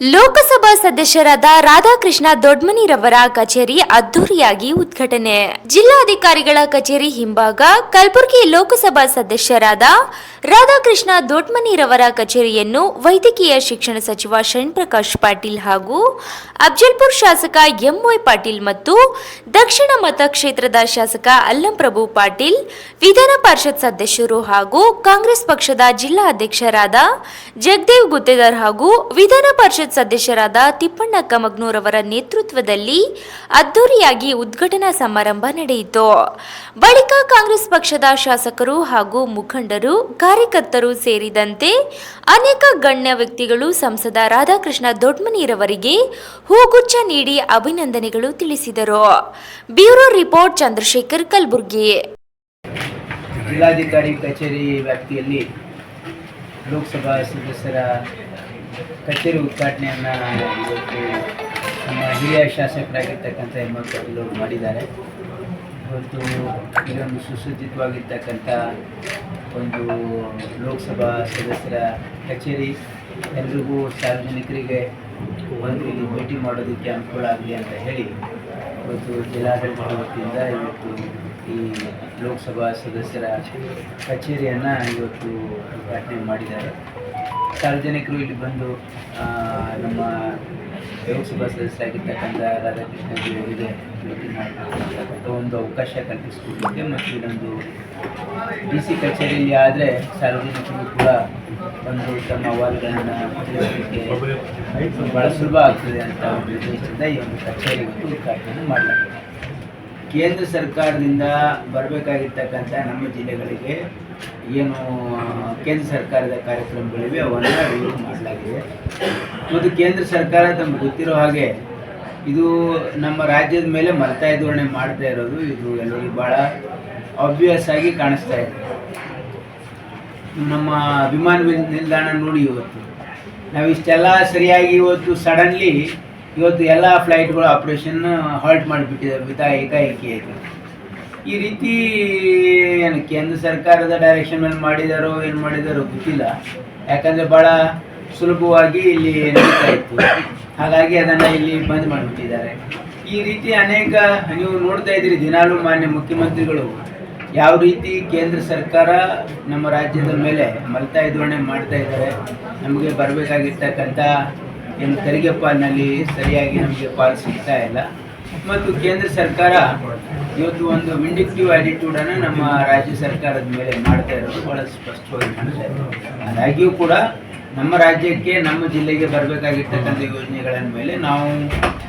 ಲೋಕಸಭಾ ಸದಸ್ಯರಾದ ರಾಧಾಕೃಷ್ಣ ದೊಡ್ಮನಿರವರ ಕಚೇರಿ ಅದ್ದೂರಿಯಾಗಿ ಉದ್ಘಾಟನೆ. ಜಿಲ್ಲಾಧಿಕಾರಿಗಳ ಕಚೇರಿ ಹಿಂಭಾಗ ಕಲಬುರಗಿ ಲೋಕಸಭಾ ಸದಸ್ಯರಾದ ರಾಧಾಕೃಷ್ಣ ದೊಡ್ಮನಿರವರ ಕಚೇರಿಯನ್ನು ವೈದ್ಯಕೀಯ ಶಿಕ್ಷಣ ಸಚಿವ ಶರಣ್ಪ್ರಕಾಶ್ ಪಾಟೀಲ್ ಹಾಗೂ ಅಫ್ಜಲ್ಪುರ್ ಶಾಸಕ ಎಂವೈ ಪಾಟೀಲ್ ಮತ್ತು ದಕ್ಷಿಣ ಮತಕ್ಷೇತ್ರದ ಶಾಸಕ ಅಲ್ಲಂಪ್ರಭು ಪಾಟೀಲ್, ವಿಧಾನ ಪರಿಷತ್ ಸದಸ್ಯರು ಹಾಗೂ ಕಾಂಗ್ರೆಸ್ ಪಕ್ಷದ ಜಿಲ್ಲಾ ಅಧ್ಯಕ್ಷರಾದ ಜಗದೇವ್ ಗುತ್ತೇದಾರ್ ಹಾಗೂ ವಿಧಾನ ಪರಿಷತ್ ಸದಸ್ಯರಾದ ತಿಪ್ಪಣ್ಣ ಕಮಗ್ನೂರವರ ನೇತೃತ್ವದಲ್ಲಿ ಅದ್ದೂರಿಯಾಗಿ ಉದ್ಘಾಟನಾ ಸಮಾರಂಭ ನಡೆಯಿತು. ಬಳಿಕ ಕಾಂಗ್ರೆಸ್ ಪಕ್ಷದ ಶಾಸಕರು ಹಾಗೂ ಮುಖಂಡರು, ಕಾರ್ಯಕರ್ತರು ಸೇರಿದಂತೆ ಅನೇಕ ಗಣ್ಯ ವ್ಯಕ್ತಿಗಳು, ಸಂಸದ ರಾಧಾಕೃಷ್ಣ ದೊಡ್ಮನಿರವರಿಗೆ ಹೂಗುಚ್ಛ ನೀಡಿ ಅಭಿನಂದನೆಗಳು ತಿಳಿಸಿದರು. Bureau report Chandrashekar Kalaburagi. ಜಿಲ್ಲಾಧಿಕಾರಿ ಕಚೇರಿ ವ್ಯಾಪ್ತಿಯಲ್ಲಿ ಲೋಕಸಭಾ ಸದಸ್ಯರ ಕಚೇರಿ ಉದ್ಘಾಟನೆಯನ್ನು ಇವತ್ತು ನಮ್ಮ ಹಿರಿಯ ಶಾಸಕರಾಗಿರ್ತಕ್ಕಂಥ ಎಲ್ ಮಾಡಿದ್ದಾರೆ. ಇವತ್ತು ಇದೊಂದು ಸುಸಜ್ಜಿತವಾಗಿರ್ತಕ್ಕಂಥ ಒಂದು ಲೋಕಸಭಾ ಸದಸ್ಯರ ಕಚೇರಿ. ಎಲ್ರಿಗೂ ಸಾರ್ವಜನಿಕರಿಗೆ ಒಂದು ಇಲ್ಲಿ ಭೇಟಿ ಮಾಡೋದಕ್ಕೆ ಅನುಕೂಲ ಆಗಲಿ ಅಂತ ಹೇಳಿ ಇವತ್ತು ಜಿಲ್ಲಾಡಳಿತದ ವತಿಯಿಂದ ಇವತ್ತು ಈ ಲೋಕಸಭಾ ಸದಸ್ಯರ ಕಚೇರಿಯನ್ನು ಇವತ್ತು ಉದ್ಘಾಟನೆ ಮಾಡಿದ್ದಾರೆ. ಸಾರ್ವಜನಿಕರು ಇಲ್ಲಿ ಬಂದು ನಮ್ಮ ಲೋಕಸಭಾ ಸದಸ್ಯರಾಗಿರ್ತಕ್ಕಂಥ ರಾಧಾಕೃಷ್ಣ ಅವರಿಗೆ ಒಂದು ಅವಕಾಶ ಕಲ್ಪಿಸಿಕೊಟ್ಟಿದೆ ಮತ್ತು ಇದೊಂದು ಡಿ ಸಿ ಕಚೇರಿಯಲ್ಲಿ ಆದರೆ ಸಾರ್ವಜನಿಕರು ಕೂಡ ಒಂದು ತಮ್ಮ ಅಹವಾಲುಗಳನ್ನು ತಿಳಿಸಲಿಕ್ಕೆ ಭಾಳ ಸುಲಭ ಆಗ್ತದೆ ಅಂತ ಒಂದು ಉದ್ದೇಶದಿಂದ ಈ ಒಂದು ಕಚೇರಿ ಉದ್ಘಾಟನೆ ಮಾಡಲಾಗಿದೆ. ಕೇಂದ್ರ ಸರ್ಕಾರದಿಂದ ಬರಬೇಕಾಗಿರ್ತಕ್ಕಂಥ ನಮ್ಮ ಜಿಲ್ಲೆಗಳಿಗೆ ಏನು ಕೇಂದ್ರ ಸರ್ಕಾರದ ಕಾರ್ಯಕ್ರಮಗಳಿವೆ, ಅವನ್ನು ರಿವ್ಯೂ ಮಾಡಲಾಗಿದೆ. ಮತ್ತು ಕೇಂದ್ರ ಸರ್ಕಾರ ತಮ್ಗೆ ಗೊತ್ತಿರೋ ಹಾಗೆ ಇದು ನಮ್ಮ ರಾಜ್ಯದ ಮೇಲೆ ಮಲ್ತಾಯ ಧೋರಣೆ ಮಾಡ್ತಾ ಇರೋದು, ಇದು ಎಲ್ಲರಿಗೂ ಭಾಳ ಆಬ್ವಿಯಸ್ ಆಗಿ ಕಾಣಿಸ್ತಾ ಇದೆ. ನಮ್ಮ ವಿಮಾನ ನಿಲ್ದಾಣ ನೋಡಿ ಇವತ್ತು. ನಾವು ಇಷ್ಟೆಲ್ಲ ಸರಿಯಾಗಿ ಇವತ್ತು ಸಡನ್ಲಿ ಇವತ್ತು ಎಲ್ಲ ಫ್ಲೈಟ್ಗಳು ಆಪ್ರೇಷನ್ ಹಾಲ್ಟ್ ಮಾಡಿಬಿಟ್ಟಿದ್ದಾರೆ ವಿತಾ ಆಯಿತು. ಈ ರೀತಿ ಏನು ಕೇಂದ್ರ ಸರ್ಕಾರದ ಡೈರೆಕ್ಷನ್ ಮೇಲೆ ಮಾಡಿದಾರೋ, ಏನು ಮಾಡಿದಾರೋ ಗೊತ್ತಿಲ್ಲ. ಯಾಕಂದರೆ ಭಾಳ ಸುಲಭವಾಗಿ ಇಲ್ಲಿ ನಡೀತಾ ಇತ್ತು. ಹಾಗಾಗಿ ಅದನ್ನು ಇಲ್ಲಿ ಬಂದ್ ಮಾಡಿಬಿಟ್ಟಿದ್ದಾರೆ. ಈ ರೀತಿ ಅನೇಕ, ನೀವು ನೋಡ್ತಾ ಇದ್ದೀರಿ, ದಿನಾಲೂ ಮಾನ್ಯ ಮುಖ್ಯಮಂತ್ರಿಗಳು ಯಾವ ರೀತಿ ಕೇಂದ್ರ ಸರ್ಕಾರ ನಮ್ಮ ರಾಜ್ಯದ ಮೇಲೆ ಮಲ್ತಾ ಧೋರಣೆ ಮಾಡ್ತಾ ಇದ್ದಾರೆ. ನಮಗೆ ಬರಬೇಕಾಗಿರ್ತಕ್ಕಂಥ ಏನು ತೆರಿಗೆ ಪಾಲಿನಲ್ಲಿ ಸರಿಯಾಗಿ ನಮಗೆ ಪಾಲು ಸಿಗ್ತಾ ಇಲ್ಲ. ಮತ್ತು ಕೇಂದ್ರ ಸರ್ಕಾರ ಇವತ್ತು ಒಂದು ವಿಂಡಿಕ್ಟಿವ್ ಆ್ಯಟಿಟ್ಯೂಡನ್ನು ನಮ್ಮ ರಾಜ್ಯ ಸರ್ಕಾರದ ಮೇಲೆ ಮಾಡ್ತಾ ಇರೋದು ಭಾಳ ಸ್ಪಷ್ಟವಾಗಿ ಕಾಣ್ತಾ ಇದೆ. ಆದಾಗ್ಯೂ ಕೂಡ ನಮ್ಮ ರಾಜ್ಯಕ್ಕೆ, ನಮ್ಮ ಜಿಲ್ಲೆಗೆ ಬರಬೇಕಾಗಿರ್ತಕ್ಕಂಥ ಯೋಜನೆಗಳ ಮೇಲೆ ನಾವು